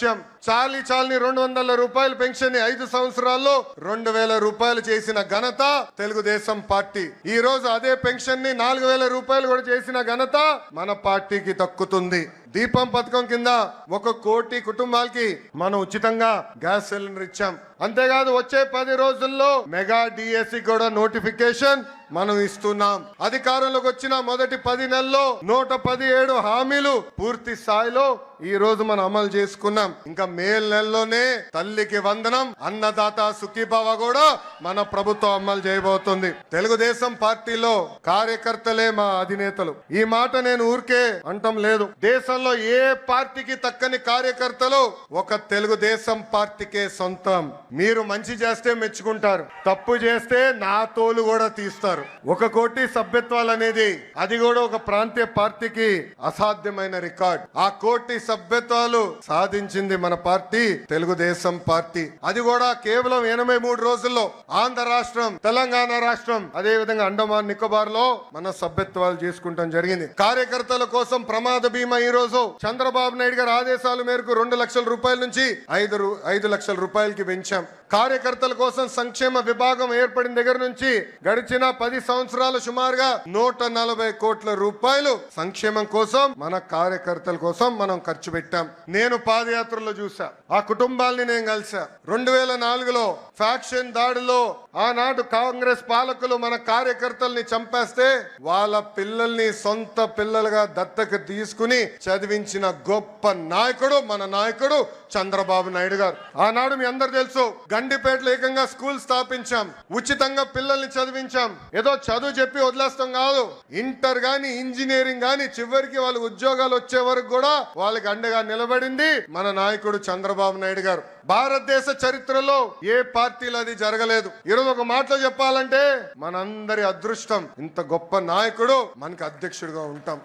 లక్ష్యం. చాలి చాలని రెండు వందల రూపాయల పెన్షన్ని ఐదు సంవత్సరాల్లో రెండు వేల రూపాయలు చేసిన ఘనత తెలుగుదేశం పార్టీ. ఈ రోజు అదే పెన్షన్ని నాలుగు వేల రూపాయలు కూడా చేసిన ఘనత మన పార్టీకి దక్కుతుంది. దీపం పథకం కింద ఒక కోటి కుటుంబాలకి మనం ఉచితంగా గ్యాస్ సిలిండర్ ఇచ్చాం. అంతేకాదు వచ్చే పది రోజుల్లో మెగా డిఎస్సి కూడా నోటిఫికేషన్ మనం ఇస్తున్నాం. అధికారంలోకి వచ్చిన మొదటి పది నెలల్లో నూట పదిహేడు హామీలు పూర్తి స్థాయిలో ఈ రోజు మనం అమలు చేసుకున్నాం. ఇంకా మే నెలలోనే తల్లికి వందనం అన్నదాత సుఖీభావ కూడా మన ప్రభుత్వం అమలు చేయబోతుంది. తెలుగుదేశం పార్టీలో కార్యకర్తలే మా అధినేతలు. ఈ మాట నేను ఊరికే అంటం లేదు. దేశం రాష్ట్రంలో ఏ పార్టీకి తక్కని కార్యకర్తలు ఒక తెలుగుదేశం పార్టీకే సొంతం. మీరు మంచి చేస్తే మెచ్చుకుంటారు. తప్పు చేస్తే నా తోలు కూడా తీస్తారు. ఒక కోటి సభ్యత్వాలు అనేది అది కూడా ఒక ప్రాంతీయ పార్టీకి అసాధ్యమైన రికార్డ్. ఆ కోటి సభ్యత్వాలు సాధించింది మన పార్టీ తెలుగుదేశం పార్టీ. అది కూడా కేవలం ఎనభై మూడు రోజుల్లో. ఆంధ్ర రాష్ట్రం తెలంగాణ రాష్ట్రం అదే విధంగా అండమాన్ నికోబార్లో మన సభ్యత్వాలు చేసుకుంటాం జరిగింది. కార్యకర్తల కోసం ప్రమాద బీమా ఈ రోజు చంద్రబాబు నాయుడు గారి ఆదేశాల మేరకు రెండు లక్షల రూపాయల నుంచి ఐదు ఐదు లక్షల రూపాయలకి పెంచాం. కార్యకర్తల కోసం సంక్షేమ విభాగం ఏర్పడిన దగ్గర నుంచి గడిచిన పది సంవత్సరాలు సుమారుగా నూట నలభై కోట్ల రూపాయలు సంక్షేమం కోసం మన కార్యకర్తల కోసం మనం ఖర్చు పెట్టాం. నేను పాదయాత్రలో చూసా ఆ కుటుంబాల్ని నేను కలిసా రెండు వేల నాలుగులో ఫ్యాక్షన్ దాడిలో ఆనాడు కాంగ్రెస్ పాలకులు మన కార్యకర్తల్ని చంపేస్తే వాళ్ళ పిల్లల్ని సొంత పిల్లలుగా దత్తకు తీసుకుని చదివించిన గొప్ప నాయకుడు మన నాయకుడు చంద్రబాబు నాయుడు గారు. ఆనాడు మీ అందరు తెలుసు గండిపేటలో ఏకంగా స్కూల్ స్థాపించాం ఉచితంగా పిల్లల్ని చదివించాం. ఏదో చదువు చెప్పి వదిలేస్తాం కాదు ఇంటర్ గాని ఇంజనీరింగ్ గాని చివరికి వాళ్ళ ఉద్యోగాలు వచ్చే వరకు కూడా వాళ్ళకి అండగా నిలబడింది మన నాయకుడు చంద్రబాబు నాయుడు గారు. భారతదేశ చరిత్రలో ఏ పార్టీలో అది జరగలేదు. ఈరోజు ఒక మాటలో చెప్పాలంటే మనందరి అదృష్టం ఇంత గొప్ప నాయకుడు మనకి అధ్యక్షుడిగా ఉంటాం.